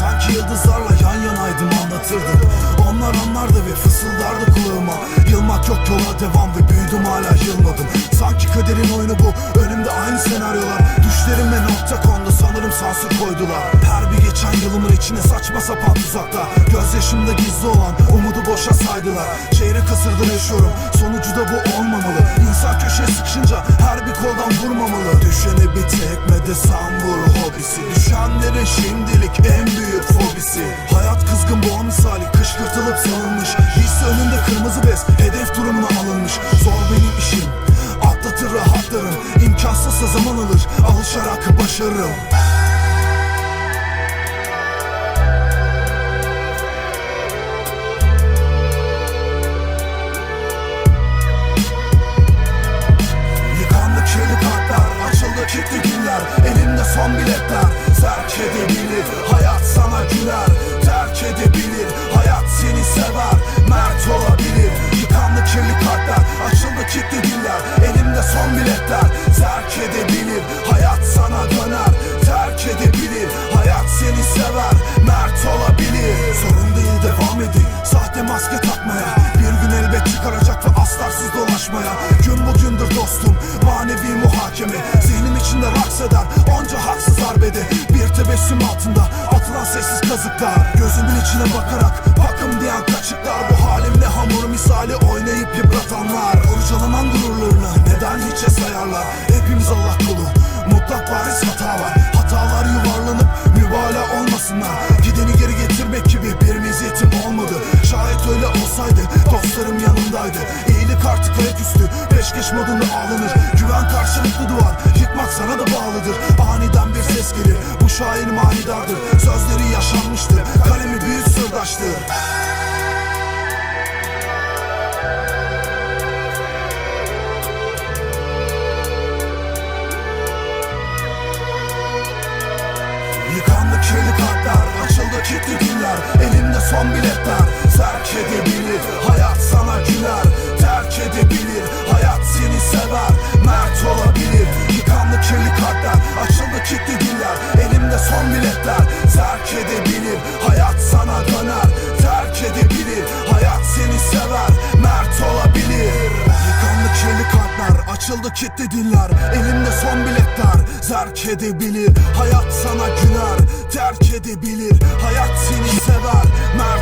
Sanki yıldızlarla yan yanaydım anlatırdım Onlar anlardı ve fısıldardı kulağıma. Yılmak yok yola devam ve büyüdüm hala yılmadım. Sanki kaderin oyunu bu önümde aynı senaryolar. Düşlerime nokta kondu sanırım sansür koydular. Her bir geçen yılımın içine saçma sapan tuzaklar. Gözyaşımda gizli olan umudu boşa saydılar. Çeyrek asırdır yaşıyorum sonucu da bu olmamalı. İnsan köşeye sıkışınca her bir koldan vurmamalı. Düşene bir tekme de sen vur hobisi. Düşenlerin şimdilik en büyük fobisi Hayat kızgın boğa misali kışkırtılıp salınmış His önünde kırmızı bez hedef durumuna alınmış. Zor benim işim atlatır rahatlarım. İmkansızsa zaman alır alışarak başarırım son biletler Zerk edebilir Hayat sana güler. Terk edebilir Hayat seni sever. Mert olabilir Yıkandı kirli kalpler. Açıldı kilitli günler Elimde son biletler. Zerk edebilir Hayat sana döner. Terk edebilir Hayat seni sever. Mert olabilir. Sorun değil devam edin. Sahte maske takmaya Bir gün elbet Onca haksız arbede. Bir tebessüm altında Atılan sessiz kazıklar. Gözümün içine bakarak Bakım diyen kaçıklar. Bu halimle hamur misali oynayıp yıpratanlar. Kurcalanan gururlarını Neden hiçe sayarlar? Hepimiz Allah kulu. Mutlak bariz hata var. Hatalar yuvarlanıp mübalağa olmasınlar. Gideni geri getirmek gibi bir meziyetim olmadı. Şayet öyle olsaydı dostlarım yanımdaydı. İyilik artık ayaküstü peşkeş modunda ağlanır Güven karşılıklı duvar yıkmak sana da bağlıdır. Aniden bir ses gelir bu şair manidardır. Sözleri yaşanmıştır kalemi büyük sırdaştır. Yıkandı kirli kalpler Açıldı kilitli günler. Elimde son biletler Zerk edebilir. Hayat sana güler Biletler Zerk edebilir. Hayat sana döner Terk edebilir. Hayat seni sever Mert olabilir. Yıkandı kirli kalpler Açıldı kilitli dinler Elimde son biletler Zerk edebilir. Hayat sana güler Terk edebilir. Hayat seni sever Mert